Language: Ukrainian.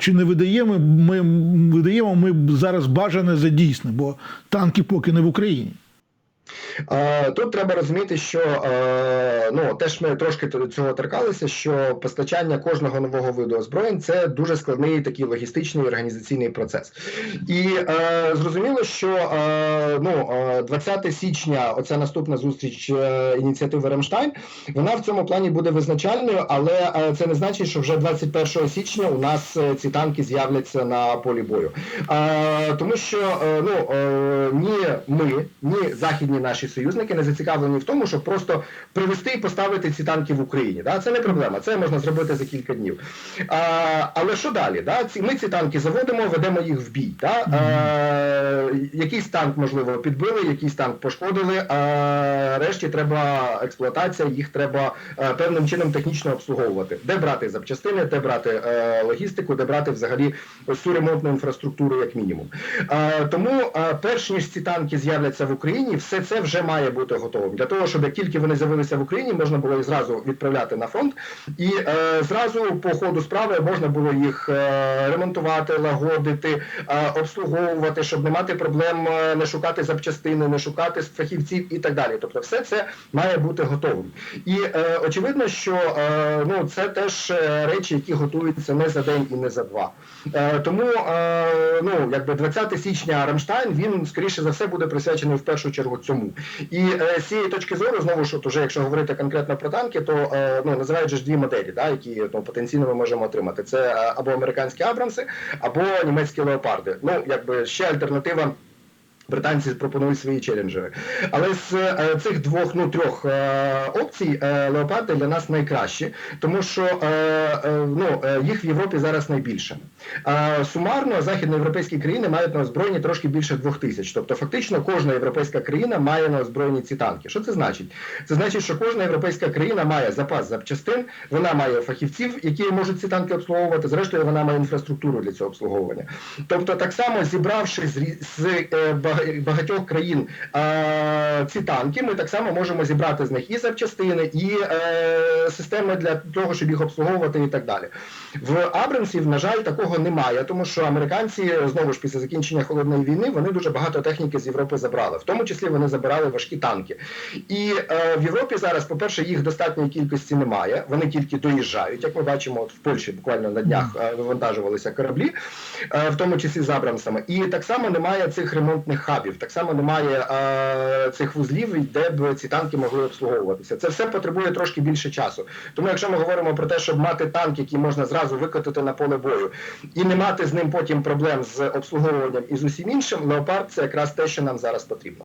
Чи не видаємо ми, видаємо ми зараз бажане за дійсне, бо танки поки не в Україні. Тут треба розуміти, що ну теж ми трошки до цього торкалися, що постачання кожного нового виду озброєнь це дуже складний такий логістичний організаційний процес. І зрозуміло, що ну, е, 20 січня, оця наступна зустріч е, ініціативи Рамштайн, вона в цьому плані буде визначальною, але е, це не значить, що вже 21 січня у нас е, ці танки з'являться на полі бою. Тому що ну, ні ми, ні західні наші союзники не зацікавлені в тому, щоб просто привезти і поставити ці танки в Україні. Да? Це не проблема, це можна зробити за кілька днів. А, але що далі? Да? Ці, ми ці танки заводимо, ведемо їх в бій. Да? А, якийсь танк, можливо, підбили, якийсь танк пошкодили, а решті треба експлуатація, їх треба е, певним чином технічно обслуговувати. Де брати запчастини, де брати е, логістику, де брати взагалі цю ремонтну інфраструктуру, як мінімум. Е, тому, перш ніж ці танки з'являться в Україні, все це вже має бути готовим для того, щоб як тільки вони з'явилися в Україні, можна було їх зразу відправляти на фронт, і е, зразу по ходу справи можна було їх е, ремонтувати, лагодити, е, обслуговувати, щоб не мати проблем, е, не шукати запчастини, не шукати фахівців і так далі. Тобто, все це має бути готовим. І е, очевидно, що е, ну це теж е, речі, які готуються не за день і не за два. Е, тому е, ну якби 20 січня Рамштайн він скоріше за все буде присвячений в першу чергу цьому. І е, з цієї точки зору, знову ж уже, якщо говорити конкретно про танки, то е, ну називають ж дві моделі, да, які ну, потенційно ми можемо отримати. Це е, або американські Абрамси, або німецькі леопарди. Ну якби ще альтернатива. Британці пропонують свої челенджери. Але з е, цих двох, ну трьох е, опцій е, леопарди для нас найкращі, тому що ну, їх в Європі зараз найбільше. Сумарно західноєвропейські країни мають на озброєнні трошки більше двох тисяч. Тобто, фактично, кожна європейська країна має на озброєнні ці танки. Що це значить? Це значить, що кожна європейська країна має запас запчастин, вона має фахівців, які можуть ці танки обслуговувати. Зрештою, вона має інфраструктуру для цього обслуговування. Тобто, так само зібравши з, з бага- багатьох країн ці танки, ми так само можемо зібрати з них і запчастини, і е, системи для того, щоб їх обслуговувати, і так далі. В Абрамсів, на жаль, такого немає, тому що американці знову ж після закінчення холодної війни вони дуже багато техніки з Європи забрали. В тому числі вони забирали важкі танки. І е, в Європі зараз, по-перше, їх достатньої кількості немає. Вони тільки доїжджають. Як ми бачимо, от в Польщі буквально на днях е, вивантажувалися кораблі, в тому числі з Абрамсами. І так само немає цих ремонтних хабів, так само немає е, цих вузлів, де б ці танки могли обслуговуватися. Це все потребує трошки більше часу. Тому, якщо ми говоримо про те, щоб мати танк, який можна зразу викотити на поле бою, і не мати з ним потім проблем з обслуговуванням і з усім іншим, леопард це якраз те, що нам зараз потрібно.